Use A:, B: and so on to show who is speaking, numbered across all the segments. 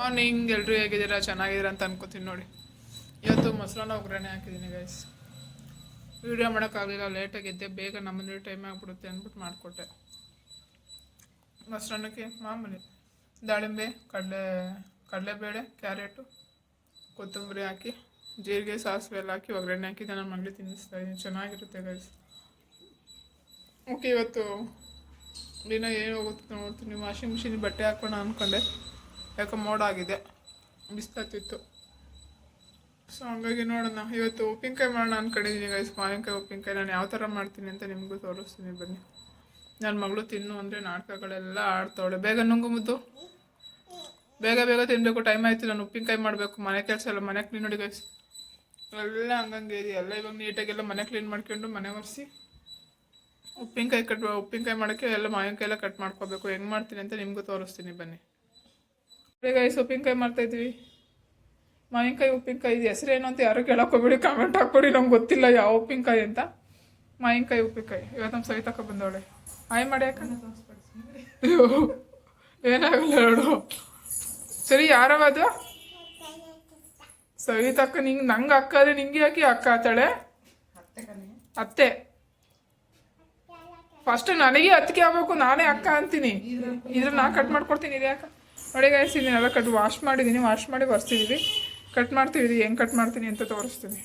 A: Morning ಎಲ್ಲರೂ ಹೇಗಿದ್ದೀರಾ? ಚೆನ್ನಾಗಿದ್ದೀರಾ ಅಂತ ಅನ್ಕೋತೀನಿ ನೋಡಿ. ಇವತ್ತು ಮೊಸರನ್ನ ಒಗ್ಗರಣೆ ಹಾಕಿದ್ದೀನಿ ಗೈಸ್ ವಿಡಿಯೋ ಮಾಡೋಕ್ಕಾಗಲಿಲ್ಲ ಲೇಟಾಗಿದ್ದೆ ಬೇಗ ನಮ್ಮನೆ ಟೈಮ್ ಆಗಿಬಿಡುತ್ತೆ ಅಂದ್ಬಿಟ್ಟು ಮಾಡಿಕೊಟ್ಟೆ. ಮೊಸರನ್ನಕ್ಕೆ ಮಾಮೂಲಿ ದಾಳಿಂಬೆ, ಕಡಲೆ, ಕಡಲೆಬೇಳೆ ಕ್ಯಾರೆಟು ಕೊತ್ತಂಬರಿ ಹಾಕಿ, ಜೀರಿಗೆ, ಸಾಸಿವೆ ಎಲ್ಲ ಹಾಕಿ ಒಗ್ಗರಣೆ ಹಾಕಿದ್ದೆ. ನನ್ನ ಮಗಳಿಗೆ ತಿನ್ನಿಸ್ತಾ ಇದ್ದೀನಿ. ಚೆನ್ನಾಗಿರುತ್ತೆ ಗೈಸ್ ಓಕೆ ಇವತ್ತು ದಿನ ಏನು ಹೋಗುತ್ತೆ ನೋಡ್ತೀನಿ. ವಾಷಿಂಗ್ ಮಿಷಿನ್ ಬಟ್ಟೆ ಹಾಕೋಣ ಅಂದ್ಕೊಂಡೆ ಯಾಕೆ ಮೋಡ ಆಗಿದೆ. ಬಿಸ್ತಾತಿತ್ತು ಸೊ ಹಂಗಾಗಿ ನೋಡೋಣ. ಇವತ್ತು ಉಪ್ಪಿನಕಾಯಿ ಮಾಡೋಣ ಅಂದ್ಕೊಂಡಿದ್ದೀನಿ ಗೈಸ್ ಮಾವಿನಕಾಯಿ, ಉಪ್ಪಿನಕಾಯಿ. ನಾನು ಯಾವ ಥರ ಮಾಡ್ತೀನಿ ಅಂತ ನಿಮಗೂ ತೋರಿಸ್ತೀನಿ ಬನ್ನಿ. ನನ್ನ ಮಗಳು ತಿನ್ನು ಅಂದರೆ ನಾಟಕಗಳೆಲ್ಲ ಆಡ್ತಾವಳೆ. ಬೇಗ ನುಂಗು ಮುದ್ದು. ಬೇಗ ಬೇಗ ತಿನ್ನಬೇಕು ಟೈಮ್ ಆಯಿತು. ನಾನು ಉಪ್ಪಿನಕಾಯಿ ಮಾಡಬೇಕು. ಮನೆ ಕೆಲಸ ಎಲ್ಲ ಮನೆ ಕ್ಲೀನ್ ನೋಡಿ ಗೈಸ್ ಎಲ್ಲ ಹಂಗಂಗೆ ಇದೆ. ಎಲ್ಲ ಇವಾಗ ನೀಟಾಗೆಲ್ಲ ಮನೆ ಕ್ಲೀನ್ ಮಾಡ್ಕೊಂಡು ಮನೆ ಒರೆಸಿ ಉಪ್ಪಿನಕಾಯಿ ಕಟ್, ಉಪ್ಪಿನಕಾಯಿ ಮಾಡೋಕ್ಕೆ ಎಲ್ಲ ಮಾವಿನಕಾಯಿ ಎಲ್ಲ ಕಟ್ ಮಾಡ್ಕೋಬೇಕು. ಹೆಂಗೆ ಮಾಡ್ತೀನಿ ಅಂತ ನಿಮಗೂ ತೋರಿಸ್ತೀನಿ ಬನ್ನಿ. ಗೈಸ್ ಉಪ್ಪಿನಕಾಯಿ ಮಾಡ್ತಾ ಇದ್ವಿ. ಮಾವಿನಕಾಯಿ, ಉಪ್ಪಿನಕಾಯಿ ಇದು. ಹೆಸರೇನು ಅಂತ ಯಾರು ಕೇಳಕ್ಕೆ ಹೋಗ್ಬಿಡಿ ಕಾಮೆಂಟ್ ಹಾಕ್ಕೊಡಿ ನಮ್ಗೆ ಗೊತ್ತಿಲ್ಲ ಯಾವ ಉಪ್ಪಿನಕಾಯಿ ಅಂತ. ಮಾವಿನಕಾಯಿ, ಉಪ್ಪಿನಕಾಯಿ. ಇವತ್ತು ನಮ್ಮ ಸವಿತಕ್ಕ ಬಂದವಳೆ. ಆಯ್ ಮಾಡಿ ಯಾಕೆ ಏನಾಗಲ್ಲ ಹೇಳು ಸರಿ, ಯಾರವ ಅದು? ಸವಿತಕ್ಕ ನಿಂಗೆ ನಂಗೆ ಅಕ್ಕ ಅದೇ ನಿಂಗೆ ಯಾಕೆ ಅಕ್ಕ ಆತಾಳೆ? ಅತ್ತೆ. ಫಸ್ಟ್ ನನಗೆ ಅತ್ತಿಗೆ ಆಗ್ಬೇಕು, ನಾನೇ ಅಕ್ಕ ಅಂತೀನಿ. ಇದ್ರ ನಾ ಕಟ್ ಮಾಡ್ಕೊಡ್ತೀನಿ ಇದು ಯಾಕೆ ನೋಡಿ ಇದನ್ನೆಲ್ಲ ಕಟ್ ವಾಶ್ ಮಾಡಿದ್ದೀನಿ ವಾಶ್ ಮಾಡಿ ಬರ್ಸಿದೀವಿ ಕಟ್ ಮಾಡ್ತೀವಿ ಹೆಂಗೆ ಕಟ್ ಮಾಡ್ತೀನಿ ಅಂತ ತೋರಿಸ್ತೀನಿ.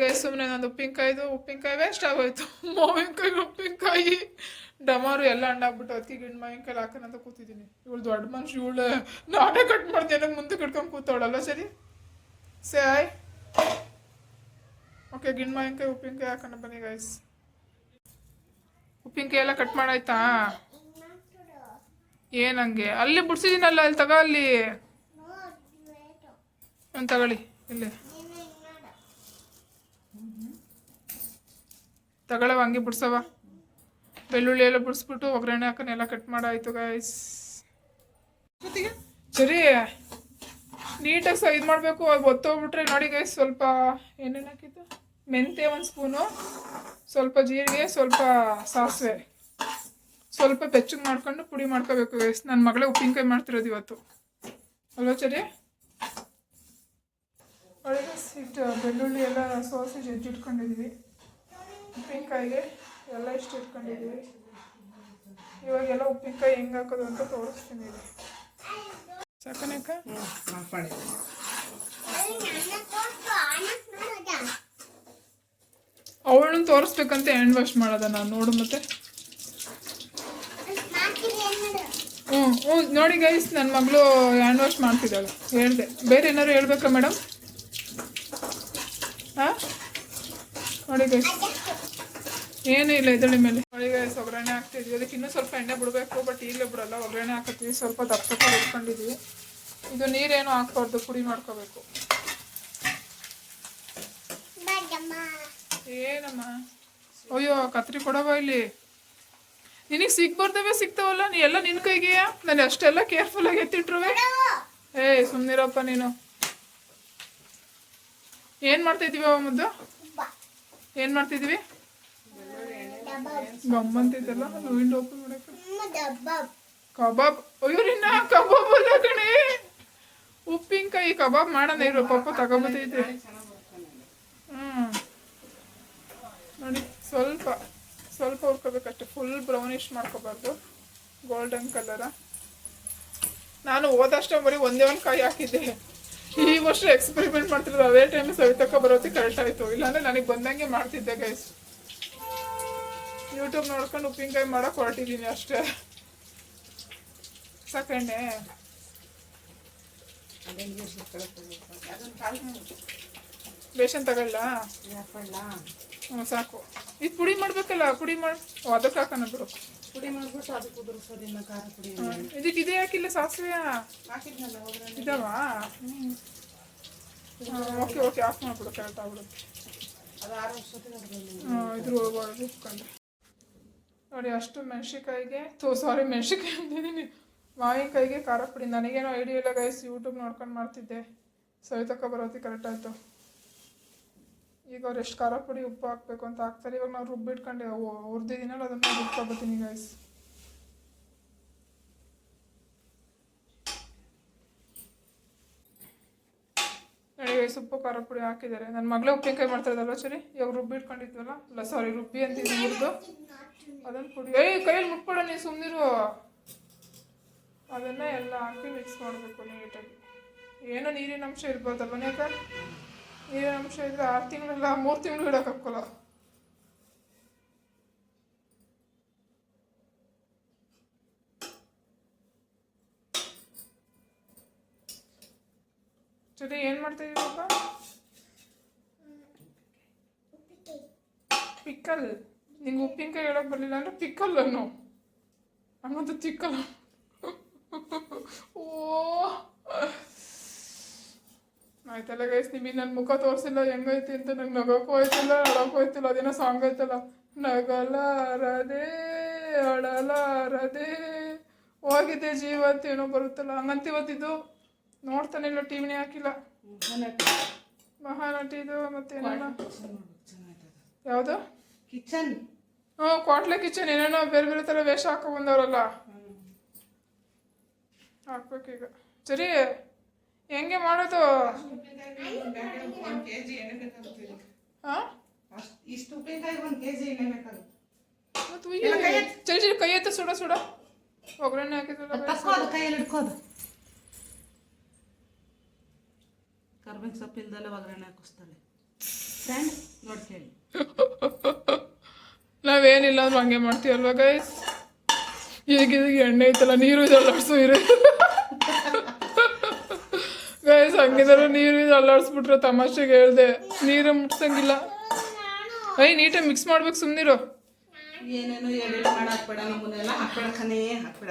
A: ಗೈಸ್ ಸುಮ್ಮನೆ ನಂದು ಉಪ್ಪಿನಕಾಯ್ದು. ಉಪ್ಪಿನಕಾಯಿ ವೇಸ್ಟ್ ಆಗೋಯ್ತು. ಮಾವಿನಕಾಯಿ, ಉಪ್ಪಿನಕಾಯಿ. ಡಮಾರು ಎಲ್ಲ ಹಣ್ಣಾಗ್ಬಿಟ್ಟು ಅತಿ ಗಿಣ್ಣು, ಮಾವಿನಕಾಯಿ ಹಾಕೋಣಂತ ಕೂತಿದ್ದೀನಿ ಇವಳು ದೊಡ್ಡ ಮನುಷ್ಯ, ಇವಳು ನಾನೇ ಕಟ್ ಮಾಡ್ತೀನಿ. ನನಗೆ ಮುಂದೆ ಕಟ್ಕೊಂಡು ಕೂತವಳಲ್ಲ, ಸರಿ? ಸಾಯ್ ಓಕೆ ಗಿಣ್ಣು, ಮಾವಿನಕಾಯಿ, ಉಪ್ಪಿನಕಾಯಿ ಹಾಕೋಣ ಬನ್ನಿ ಗೈಸ್ ಉಪ್ಪಿನಕಾಯಿ ಎಲ್ಲ ಕಟ್ ಮಾಡಾಯ್ತಾ? ಏನಂಗೆ ಅಲ್ಲಿ ಬಿಡ್ಸಿದ್ದೀನಲ್ಲ ಅಲ್ಲಿ ತಗೋ, ಅಲ್ಲಿ. ಒಂದು ತಗೊಳ್ಳಿ, ಇಲ್ಲಿ. ತಗೊಳವ, ಹಂಗೆ ಬಿಡ್ಸವ. ಬೆಳ್ಳುಳ್ಳಿ ಎಲ್ಲ ಬಿಡಿಸ್ಬಿಟ್ಟು ಒಗ್ಗರಣೆ ಹಾಕೋಣ ಎಲ್ಲ ಕಟ್ ಮಾಡಾಯ್ತು ಗಾಯ್ಸ್ ಸರಿ, ನೀಟಾಗಿ ಸಹ ಇದು ಮಾಡಬೇಕು ಒತ್ತೋಗ್ಬಿಟ್ರೆ ನೋಡಿ ಗೈಸ್ ಸ್ವಲ್ಪ ಏನೇನು ಹಾಕಿತ್ತು ಮೆಂತ್ಯ ಒಂದು ಸ್ಪೂನು, ಸ್ವಲ್ಪ ಜೀರಿಗೆ, ಸ್ವಲ್ಪ ಸಾಸಿವೆ. ಸ್ವಲ್ಪ ಬೆಚ್ಚಗೆ ಮಾಡ್ಕೊಂಡು ಪುಡಿ ಮಾಡ್ಕೋಬೇಕು ಗೈಸ್ ನನ್ನ ಮಗಳೇ ಉಪ್ಪಿನಕಾಯಿ ಮಾಡ್ತಿರೋದು ಇವತ್ತು. ಅಲ್ವಾ ಚರಿ ಒಳಗೆ ಸಿಟ್ಟು, ಬೆಳ್ಳುಳ್ಳಿ ಎಲ್ಲ ಸೋಸಿ ಜಜ್ಜಿಟ್ಕೊಂಡಿದ್ದೀವಿ ಉಪ್ಪಿನಕಾಯಿಗೆ ಎಲ್ಲ ಇಷ್ಟು ಇಟ್ಕೊಂಡಿದ್ದೀವಿ ಇವಾಗೆಲ್ಲ ಉಪ್ಪಿನಕಾಯಿ ಹೆಂಗೆ ಹಾಕೋದು ಅಂತ ತೋರಿಸ್ತೀನಿ ಸಾಕನೇಕ ಅವಳನ್ನ ತೋರಿಸ್ಬೇಕಂತ ಹ್ಯಾಂಡ್ ವಾಶ್ ಮಾಡೋದ ನಾನು. ನೋಡು ಮತ್ತೆ. ಹ್ಞೂ ಹ್ಞೂ ನೋಡಿ ಗೈಸ್ ನನ್ನ ಮಗಳು ಹ್ಯಾಂಡ್ ವಾಶ್ ಮಾಡ್ತಿದ್ದಾಳೆ. ಹೇಳಿದೆ. ಬೇರೆ ಏನಾದ್ರು ಹೇಳ್ಬೇಕಾ ಮೇಡಮ್ ಹಾಂ? ನೋಡಿ ಗೈಸ್ ಏನೂ ಇಲ್ಲ ಇದಳಿ ಮೇಲೆ. ನೋಡಿ ಗೈಸ್ ಒಗ್ಗರಣೆ ಹಾಕ್ತಿದ್ವಿ. ಅದಕ್ಕೆ ಇನ್ನೂ ಸ್ವಲ್ಪ ಎಣ್ಣೆ ಬಿಡಬೇಕು ಬಟ್ ಈಗಲೇ ಬಿಡಲ್ಲ. ಒಗ್ಗರಣೆ ಹಾಕತ್ತೀವಿ. ಸ್ವಲ್ಪ ದಪ್ಪ ದಪ್ಪ ಇಟ್ಕೊಂಡಿದ್ವಿ. ಇದು ನೀರೇನು ಹಾಕ್ಬಾರ್ದು. ಪುಡಿ ಮಾಡ್ಕೋಬೇಕು. ಏನಮ್ಮ? ಅಯ್ಯೋ ಕತ್ರಿ ಕೊಡವ ಇಲ್ಲಿ. ನಿನಗೆ ಸಿಗ್ಬಾರ್ದವೇ, ಸಿಗ್ತಾವಲ್ಲ? ನೀ ಎಲ್ಲ ನಿನ್ನ ಕೈಗೆಯಾ? ನಾನು ಅಷ್ಟೆಲ್ಲ ಕೇರ್ಫುಲ್ ಆಗಿ ಎತ್ತಿಟ್ರುವೆ? ಏ ಸುಮ್ಮನಿರಪ್ಪ ನೀನು. ಏನು ಮಾಡ್ತಿದೀವಿ ಅವ ಮುದ್ದು? ಏನು ಮಾಡ್ತಿದ್ದೀವಿ? ಗಮ್ಮಂತಿದ್ದಲ್ಲ ವಿಂಡೋ ಓಪನ್ ಮಾಡಕ್ಕೆ. ಕಬಾಬ್. ನಿನ್ನ ಕಬಾಬ್ ಅಲ್ಲ ಕಣೆ. ಉಪ್ಪಿನಕಾಯಿ ಕಬಾಬ್ ಮಾಡೋಣ ಇರು ಪಪ್ಪ ತಗೊಂಬತ್ತೈತೆ ಹ್ಞೂ ನೋಡಿ, ಸ್ವಲ್ಪ. ಸ್ವಲ್ಪ ಹುರ್ಕೋಬೇಕಷ್ಟೆ. ಫುಲ್ ಬ್ರೌನಿಶ್ ಮಾಡ್ಕೋಬಾರ್ದು. ಗೋಲ್ಡನ್ ಕಲರ ನಾನು ಹೋದಷ್ಟ ಬರೀ ಒಂದೇ ಒಂದು ಕಾಯಿ ಹಾಕಿದ್ದೆ. ಈ ವರ್ಷ ಎಕ್ಸ್ಪೆರಿಮೆಂಟ್ ಮಾಡ್ತಿರೋದು ಅದೇ ಟೈಮ್ ಸವಿತಕ್ಕ ಬರೋತಿ ಕರೆಕ್ಟ್ ಆಯಿತು. ಇಲ್ಲಾಂದ್ರೆ ನನಗೆ ಬಂದಂಗೆ ಮಾಡ್ತಿದ್ದೆ ಗೈಸ್ ಯೂಟ್ಯೂಬ್ ನೋಡ್ಕೊಂಡು ಉಪ್ಪಿನಕಾಯಿ ಮಾಡಕ್ಕೆ ಹೊರಟಿದ್ದೀನಿ ಅಷ್ಟೇ. ಸಾಕಣ್ಣೆ ಬೇಷನ್ ತಗೊಳ್ಳ? ಹ್ಞೂ ಸಾಕು. ಇದು ಪುಡಿ ಮಾಡ್ಬೇಕಲ್ಲ ಪುಡಿ ಮಾಡಿ ಅದಕ್ಕೆ ಹಾಕೋಣ ಬಿಡು.
B: ಪುಡಿ ಮಾಡ್ಬಿಟ್ಟು ಅದಕ್ಕೆ ಉದುರಿಸೋದಿಲ್ಲ ಖಾರ ಪುಡಿ.
A: ಇದಕ್ಕೆ ಇದೇ ಹಾಕಿಲ್ಲ ಸಾಸಿವೆ
B: ಹಾಕಿದ್ನಲ್ಲ
A: ಇದಾವ? ಓಕೆ ಓಕೆ ಆಫ್ ಮಾಡ್ಬಿಡು ಕರೆಕ್ಟ್ ಆಗ್ಬಿಡುತ್ತೆ.
B: ಅದು ಆರು
A: ಇದ್ರ ಒಳಗೆ ನೋಡಿ ಅಷ್ಟು ಮೆಣಸಿಕಾಯಿಗೆ ತೋ ಸಾರಿ ಮೆಣಸಿಕಾಯಿ ಅಂತಿದ್ದೀನಿ ಮಾವಿನಕಾಯಿಗೆ ಖಾರ ಪುಡಿ. ನನಗೇನೋ ಐಡಿಯಾ ಇಲ್ಲ ಗೈಸ್ ಯೂಟ್ಯೂಬ್ ನೋಡ್ಕೊಂಡು ಮಾಡ್ತಿದ್ದೆ. ಸವಿತಕ್ಕ ಬರೋತಿ ಕರೆಕ್ಟ್ ಆಯಿತು. ಈಗ ಅವ್ರು ಎಷ್ಟು ಖಾರ ಪುಡಿ ಉಪ್ಪು ಹಾಕ್ಬೇಕು ಅಂತ ಹಾಕ್ತಾರೆ. ಇವಾಗ ನಾವು ರುಬ್ಬಿಟ್ಕೊಂಡು ಹುರಿದಿದ್ದೀನಲ್ಲ ಅದನ್ನು ರುಬ್ಕೊಬತ್ತೀನಿ ಗೈಸ್ ಗೈಸ್ ಉಪ್ಪು ಖಾರ ಪುಡಿ ಹಾಕಿದ್ದಾರೆ. ನನ್ನ ಮಗಳೇ ಉಪ್ಪಿನಕಾಯಿ ಮಾಡ್ತಾ ಸರಿ ಇವಾಗ ರುಬ್ಬಿ ಇಟ್ಕೊಂಡಿದ್ವಲ್ಲ? ಇಲ್ಲ ಸಾರಿ ರುಬ್ಬಿ ಅಂತ ಹುರಿದು ಅದನ್ನು ಪುಡಿ ಏಯ್, ಕೈಯಲ್ಲಿ ಮುಟ್ಬೇಡ ನೀವು ಸುಮ್ಮನಿರು ಅದನ್ನ ಎಲ್ಲ ಹಾಕಿ ಮಿಕ್ಸ್ ಮಾಡಬೇಕು ನೀಟಾಗಿ. ಏನೋ ನೀರಿನ ಅಂಶ ಇರ್ಬೋದಲ್ವ ಯಾಕ ನೀರಿನ ಅಂಶ ಇದ್ರೆ ಆರು ತಿಂಗಳಿಲ್ಲ, ಮೂರು ತಿಂಗಳು ಇಡೋಕ್ಕಾಗಲ್ಲ ಸರಿ ಏನು ಮಾಡ್ತಾ ಇದೀವಪ್ಪ ಪಿಕ್ಕಲ್ ನಿಂಗೆ ಉಪ್ಪಿನಕಾಯಿ ಹೇಳೋಕೆ ಬರಲಿಲ್ಲ ಅಂದರೆ ಪಿಕ್ಕಲ್ ಅನ್ನು. ಹಂಗಂತ ತಿಕ್ಕಲ್ಲ ಓ. ಆಯ್ತಲ್ಲ ಗೈಸ್ ನಿಮಗೆ ನನ್ನ ಮುಖ ತೋರಿಸಿಲ್ಲ ಹೆಂಗೈತಿ ಅಂತ ನಂಗೆ ನಗೋಕ್ಕೂ ಹೋಯ್ತಿಲ್ಲ ಅಳಕ್ಕೂ ಹೋಯ್ತಿಲ್ಲ ಅದೇನೋ ಸಾಂಗ್ ಐತಲ್ಲ. ನಗಲಾರದೆ ಅಳಲಾರದೆ ಹೋಗಿದೆ ಜೀವ ಅಂತ ಏನೋ ಬರುತ್ತಲ್ಲ. ಹಂಗಂತ ಇವತ್ತಿದ್ದು ನೋಡ್ತಾನೆ ಇಲ್ಲ ಟಿವಿನೇ ಹಾಕಿಲ್ಲ. ಮಹಾನಟಿದು ಮತ್ತೆ ಯಾವುದು?
B: ಕಿಚನ್
A: ಹ್ಞೂ ಕ್ವಾಟ್ಲೆ ಕಿಚನ್ ಏನೇನೋ ಬೇರೆ ಬೇರೆ ಥರ ವೇಷ ಹಾಕೊ ಬಂದವರಲ್ಲ. ಹಾಕ್ಬೇಕೀಗ. ಸರಿ ಹೆಂಗೆ ಮಾಡೋದು?
B: ಇಷ್ಟು ಉಪ್ಪಿನಕಾಯಿ ಒಂದು ಕೆ ಜಿ ಎಣ್ಣೆ ಬೇಕಾಗುತ್ತೆ.
A: ಸರಿ ಸರಿ ಕೈ ಎತ್ತ. ಸುಡ ಸುಡ. ಒಗ್ಗರಣೆ ಹಾಕಿ
B: ತಕ್ಕೋದು ಕೈಯಲ್ಲಿ ಸೊಪ್ಪು ಇಲ್ದಲೆ ಒಗ್ಗರಣೆ ಹಾಕಿಸ್ತಾಳೆ. ನೋಡಿ ಕೇಳಿ.
A: ನಾವೇನಿಲ್ಲ ಅಂದ್ರೆ ಹಂಗೆ ಮಾಡ್ತೀವಲ್ವ ಗೈಸ್ ಈಗ ಎಣ್ಣೆ ಐತಲ್ಲ ನೀರು ಇದು ಅಲ್ಲಾಡ್ಸು ಇರು ಗೈಸ್ ಹಂಗಿದ್ರು ನೀರು ಅಲ್ಲಾಡ್ಸ್ಬಿಟ್ರೆ ತಮಾಷೆಗೆ ಹೇಳ್ದೆ. ನೀರು ಮುಟ್ಸಂಗಿಲ್ಲ. ಐ ನೀಟಾಗಿ ಮಿಕ್ಸ್ ಮಾಡ್ಬೇಕು ಸುಮ್ಮನಿರು
B: ಏನೇನೋ ಎಡೆಳು ಮಾಡಿ ಹಾಕ್ಬೇಡ ನಮ್ಮನ್ನೆಲ್ಲ ಹಾಕ್ಬೇಡ ಹಾಕ್ಬೇಡ.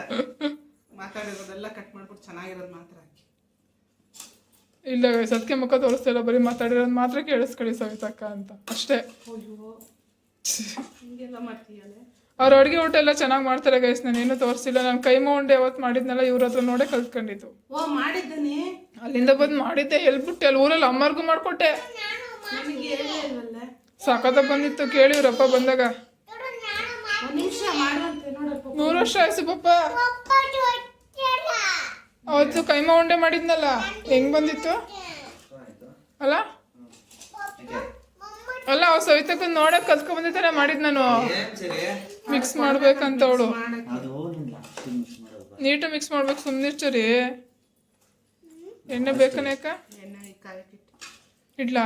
B: ಮಾತಾಡಿರೋದೆಲ್ಲ ಕಟ್ ಮಾಡ್ಬಿಟ್ಟು ಚೆನ್ನಾಗಿರೋದು ಮಾತ್ರ ಹಾಕಿ.
A: ಇಲ್ಲ ಗೈಸ್ ಅದಕ್ಕೆ ಮುಖ ತೋರಿಸ್ತಾ ಇಲ್ಲ ಬರೀ ಮಾತಾಡಿರೋದು ಮಾತ್ರ ಕೇಳಿಸ್ಕೊಳ್ಳಿ ಸವಿತಕ್ಕ ಅಂತ. ಅಷ್ಟೇ.
B: ಅಯ್ಯೋ ಹಿಂಗೆಲ್ಲ ಮಾಡ್ತೀಯಲ್ಲ
A: ಅವ್ರ ಅಡುಗೆ ಊಟ ಎಲ್ಲ ಚೆನ್ನಾಗಿ ಮಾಡ್ತಾರೆ ಗೈಸ್ ನಾನು ಏನು ತೋರಿಸಿಲ್ಲ. ನಾನು ಕೈ ಉಂಡೆ ಯಾವತ್ತು ಮಾಡಿದ್ನಲ್ಲ ಇವ್ರ ಹತ್ರ ನೋಡೇ ಕಲ್ತ್ಕೊಂಡಿದ್ದು.
B: ಓ ಮಾಡಿದ್ದಾನೆ?
A: ಅಲ್ಲಿಂದ ಬಂದು ಮಾಡಿದ್ದೆ ಹೇಳ್ಬಿಟ್ಟೆ. ಅಲ್ಲಿ ಊರಲ್ಲಿ ಅಮ್ಮರ್ಗೂ ಮಾಡಿಕೊಟ್ಟೆ. ಸಖತ್ತ ಬಂದಿತ್ತು ಕೇಳಿ ಇವ್ರಪ್ಪ ಬಂದಾಗ. ನೂರು ವರ್ಷ ಆಯ್ತು ಪಪ್ಪ. ಅವತ್ತು ಕೈಮಾ ಉಂಡೆ ಮಾಡಿದ್ನಲ್ಲ ಹೆಂಗ್ ಬಂದಿತ್ತು? ಅಲ್ಲ? ಅಲ್ಲ ಅವ್ ಸವಿತಕ್ಕ ನೋಡಕ್ ಕಲ್ತ್ಕೊಂಡ್ ಬಂದಿತ್ತಾನೆ ಮಾಡಿದ್ ನಾನು. ಮಿಕ್ಸ್ ಮಾಡ್ಬೇಕಂತ ಅವಳು.
C: ನೀಟ್ ಮಿಕ್ಸ್
A: ಮಾಡ್ಬೇಕು ಸುಮ್ನಿರ್ತೀರಿ ಎಣ್ಣೆ ಬೇಕನೇಕ ಇಡ್ಲಾ?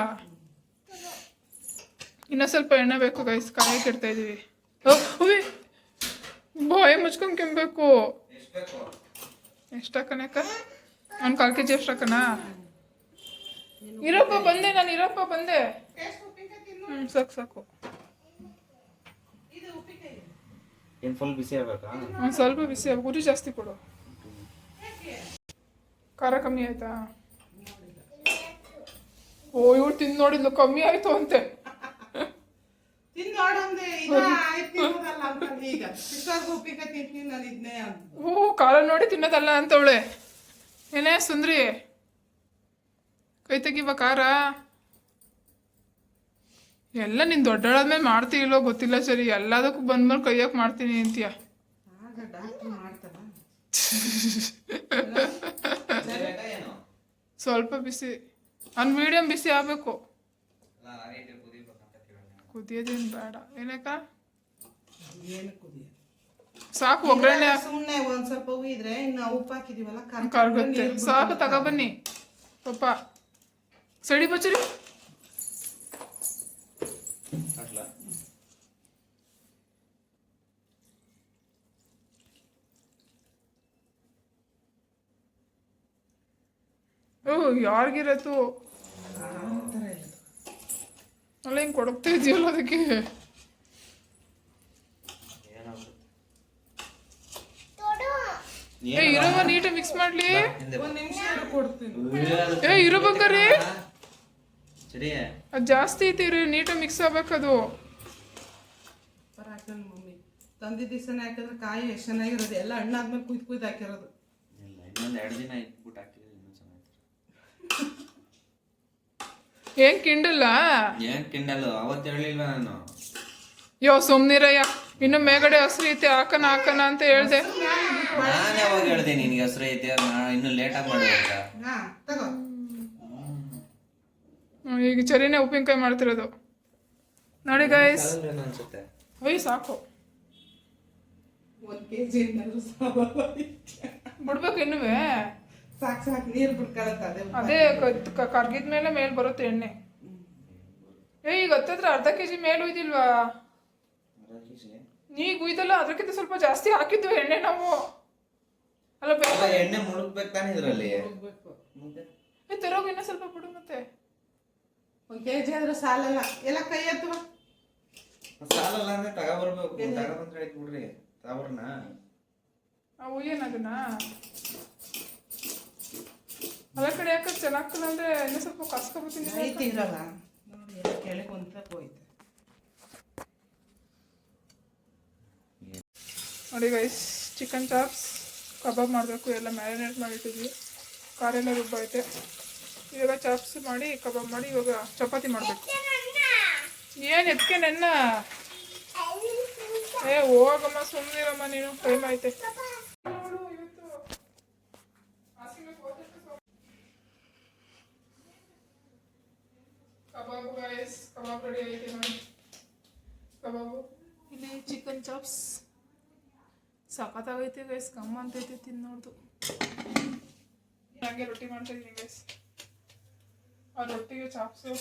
A: ಇನ್ನ ಸ್ವಲ್ಪ ಎಣ್ಣೆ ಬೇಕು ಗೈಸ್ ಕಾಯಕ್ಕೆ ಇಡ್ತಾ ಇದೀವಿ. ಬಾಯಿ ಮುಚ್ಕೊಂಡ್ ಕೆಂಬೇಕು
C: ಎಷ್ಟ್ ಬೇಕು
A: ಒಂದ್ ಒಂದು ಕಾಲು ಕೆ ಜಿ ಎಷ್ಟಾಕನ ಇರಪ್ಪ ಬಂದೆ ನಾನು ಇರಪ್ಪ ಬಂದೆ. ಹ್ಞೂ ಸಾಕು ಸಾಕು.
C: ಏನು ಫುಲ್ ಬಿಸಿ ಆಗಬೇಕಾ?
A: ಒಂದು ಸ್ವಲ್ಪ ಬಿಸಿ ಆಗ ಉರಿ ಜಾಸ್ತಿ ಕೊಡು. ಖಾರ ಕಮ್ಮಿ ಆಯ್ತಾ? ಓ ಇವ್ರು ತಿಂದು ನೋಡಿದ್ಲು ಕಮ್ಮಿ ಆಯ್ತು ಅಂತೆ.
B: ಅಂತ. ಅಂತ
A: ಓ ಖಾರ ನೋಡಿ ತಿನ್ನೋದಲ್ಲ ಅಂತವಳೆ. ಏನೇ ಸುಂದ್ರಿ? ಕೈ ತೆಗಿವ ಖಾರ? ಎಲ್ಲ ನೀನು ದೊಡ್ಡಳಾದ್ಮೇಲೆ ಮಾಡ್ತೀಯಿಲ್ಲೋ ಗೊತ್ತಿಲ್ಲ ಸರಿ ಎಲ್ಲದಕ್ಕೂ ಬಂದ್ಮೇಲೆ ಕೈಯಕ್ಕೆ ಮಾಡ್ತೀನಿ ಅಂತೀಯ? ಸ್ವಲ್ಪ ಬಿಸಿ ಅನ್ ಮೀಡಿಯಂ ಬಿಸಿ ಆಗಬೇಕು. ಕುದಿಯೋದೇನು ಬೇಡ. ಏನಕ್ಕ? ಸಾಕು ಒಗ್ಗರಣೆ
B: ಸುಮ್ಮನೆ ಒಂದ್ ಸ್ವಲ್ಪ ಇನ್ನು ಉಪ್ಪು ಹಾಕಿದೀವಲ್ಲ
A: ಕರ್ಗುತ್ತೆ. ಸಾಕು ತಗೊಬನ್ನಿ ಪಪ್ಪ ಸಡಿ ಬಚ್ಚರಿ ಓ ಯಾರಿಗಿರತ್ತು. ಅಲ್ಲ ಹಿಂಗೆ ಕೊಡಕ್ತಾ ಇದೆಯಲ್ಲ ಅದಕ್ಕೆ? ಏ ಇರುವ ನೀಟಾಗಿ ಮಿಕ್ಸ್ ಮಾಡ್ಲಿ. ಏ ಇರೋ ಬಂಗಾರಿ. ಅದು ಜಾಸ್ತಿ ಐತಿ ರೀ ನೀಟಾಗಿ ಮಿಕ್ಸ್ ಆಗ್ಬೇಕದು
B: ಅದು. ಮಮ್ಮಿ. ತಂದಿದ್ದ ದಿವಸನೇ ಹಾಕಿದ್ರೆ ಕಾಯಿ ಎಷ್ಟು ಚೆನ್ನಾಗಿರೋದು ಎಲ್ಲ ಹಣ್ಣಾದ್ಮೇಲೆ ಕುಯ್ದು ಕುಯ್ದು ಹಾಕಿರೋದು.
C: ಇಲ್ಲ ಇನ್ನೊಂದ್ ಎರಡು ದಿನ ಇಟ್ಬಿಟ್ಟು ಹಾಕಿದ್ರೆ ಇನ್ನೂ ಚೆನ್ನಾಗಿತ್ತು
A: ಏನ್ ಕಿಂಡಲ್ಲ?
C: ಏನ್ ಕಿಂಡಲ್? ಅವತ್ತು ಹೇಳಿಲ್ವ ನಾನು?
A: ಯೋ ಸುಮ್ನಿರಯ್ಯ. ಇನ್ನು ಮೇಗಡೆ ಹಸ್ರು ಐತೆ ಹಾಕನ ಹಾಕನ ಅಂತ ಹೇಳ್ದೆ.
C: ನಾನು ಯಾವಾಗ ಹೇಳ್ದೆ ನಿನ್ಗೆ ಹಸ್ರು ಐತೆ? ನಾ ಇನ್ನು ಲೇಟಾಗಿ ಮಾಡುವಂತ
B: ಹಾ ತಗೋ.
A: ಈಗ ಚರಿನೇ ಉಪ್ಪಿನಕಾಯಿ ಮಾಡ್ತಿರೋದು. ನೋಡಿ ಗೈಸ್ ಹೋಯ್ ಸಾಕು.
B: ಒಂದು ಕೆ ಜಿ ಏನಾದ್ರು ಸಾಕು
A: ಬಿಡ್ಬೇಕು ಇನ್ನುವೆ.
B: ಸಾಕು ನೀರು ಬಿಡ್ಕೊಳತ್ತ ಅದೇ
A: ಕರ್ಗಿದ ಮೇಲೆ ಮೇಲ್ ಬರುತ್ತೆ ಎಣ್ಣೆ. ಏ ಈಗ ಹತ್ತತ್ರ ಅರ್ಧ ಕೆ ಜಿ ಮೇಲೆ ಉಯ್ದಿಲ್ವಾ? ನೀ ಗುಯ್ದಲ್ಲ ಅದಕ್ಕಿಂತ ಸ್ವಲ್ಪ ಜಾಸ್ತಿ ಹಾಕಿದ್ದು ಎಣ್ಣೆ ನಾವು. ಅಲ್ಲ
C: ಎಣ್ಣೆ ಮುಳುಗ್ಬೇಕು ತಾನೇ ಇದ್ರಲ್ಲಿ.
A: ತರೋಗ ಇನ್ನೂ ಸ್ವಲ್ಪ ಬಿಡು ಮತ್ತೆ.
B: ಒಂದು ಕೆ ಜಿ ಆದ್ರೂ ಸಾಲಲ್ಲ. ಎಲ್ಲ ಕೈ ಎತ್ತುವ
C: ಸಾಲಲ್ಲ ಅಂದ್ರೆ ತಗೊಬರ್ಬೇಕು. ತಗೊಬಂದ್ರೆ ಆಯ್ತು ಬಿಡ್ರಿ. ತಗೊಬರ್ನ.
A: ಆ ಉಯ್ಯನ್ ಅದನ್ನ? ಅಲ್ಲ ಕಡೆ ಯಾಕೆ ಚೆನ್ನಾಗ್ತದೆ ಅಂದ್ರೆ ಇನ್ನೂ ಸ್ವಲ್ಪ ಕಸ್ಕೊಬತ್ತೀನಿ
B: ಐತಿ ಇರಲ್ಲ ನೋಡಿ ಕೆಳಗೆ ಒಂದು ಹೋಯ್ತು.
A: ನೋಡಿ ಗೈಸ್ ಚಿಕನ್ ಚಾಪ್ಸ್ ಕಬಾಬ್ ಮಾಡಬೇಕು. ಎಲ್ಲ ಮ್ಯಾರಿನೇಟ್ ಮಾಡಿಟ್ಟಿದ್ವಿ. ಕಾರೆಲ್ಲ ರುಬ್ಬೈತೆ ಇವಾಗ ಚಾಪ್ಸ್ ಮಾಡಿ ಕಬಾಬ್ ಮಾಡಿ ಇವಾಗ ಚಪಾತಿ ಮಾಡಬೇಕು. ಏನು ಎದ್ಕೆ ನನ್ನ? ಏ ಹೋಗಮ್ಮ ಸುಮ್ಮನಿರಮ್ಮ ನೀನು ಟೈಮ್ ಐತೆ ಕಬಾಬ್ ರೆಡಿ ಐತೆ ನೋಡಿ. ಕಬಾಬು. ಇಲ್ಲಿ ಚಿಕನ್ ಚಾಪ್ಸ್ ಸಖತ್ತಾಗೈತೆ ಗೈಸ್ ಕಮ್ಮ ಅಂತೈತೆ ತಿನ್ನೋದು ಹಾಗೆ ರೊಟ್ಟಿ ಮಾಡ್ತಾ ಇದ್ದೀನಿ ಗೈಸ್ ಆ ರೊಟ್ಟಿಗೆ ಚಾಪ್ಸು,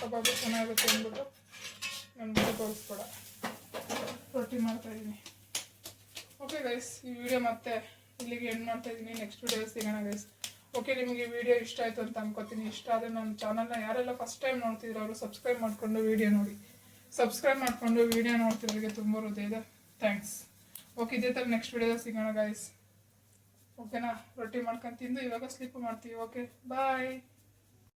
A: ಕಬಾಬು ಚೆನ್ನಾಗಿರುತ್ತೆ ಅಂದ್ಬಿಟ್ಟು ನಮ್ಗೆ ತೋರಿಸ್ಬೇಡ ರೊಟ್ಟಿ ಮಾಡ್ತಾಯಿದ್ದೀನಿ ಓಕೆ ಗೈಸ್ ಈ ವಿಡಿಯೋ ಮತ್ತೆ ಇಲ್ಲಿಗೆ ಎಂಡ್ ಮಾಡ್ತಾ ಇದ್ದೀನಿ ನೆಕ್ಸ್ಟ್ ವಿಡಿಯೋ ಸಿಗೋಣ ಗೈಸ್ ಓಕೆ ನಿಮಗೆ ಈ ವಿಡಿಯೋ ಇಷ್ಟ ಆಯಿತು ಅಂತ ಅನ್ಕೋತೀನಿ. ಇಷ್ಟ ಆದರೆ ನನ್ನ ಚಾನಲ್ನ ಯಾರೆಲ್ಲ ಫಸ್ಟ್ ಟೈಮ್ ನೋಡ್ತಿದ್ರು ಅವರು ಸಬ್ಸ್ಕ್ರೈಬ್ ಮಾಡಿಕೊಂಡು ವಿಡಿಯೋ ನೋಡಿ. ಸಬ್ಸ್ಕ್ರೈಬ್ ಮಾಡಿಕೊಂಡು ವಿಡಿಯೋ ನೋಡ್ತಿರೋರಿಗೆ ತುಂಬ ಹೃದಯದ ಥ್ಯಾಂಕ್ಸ್ ಓಕೆ ಇದೇ ಥರ ನೆಕ್ಸ್ಟ್ ವಿಡಿಯೋ ಸಿಗೋಣ ಗೈಸ್ ಓಕೆನಾ ರೊಟ್ಟಿ ಮಾಡ್ಕೊಂಡು ತಿಂದು ಇವಾಗ ಸ್ಲಿಪ್ ಮಾಡ್ತೀವಿ. Okay bye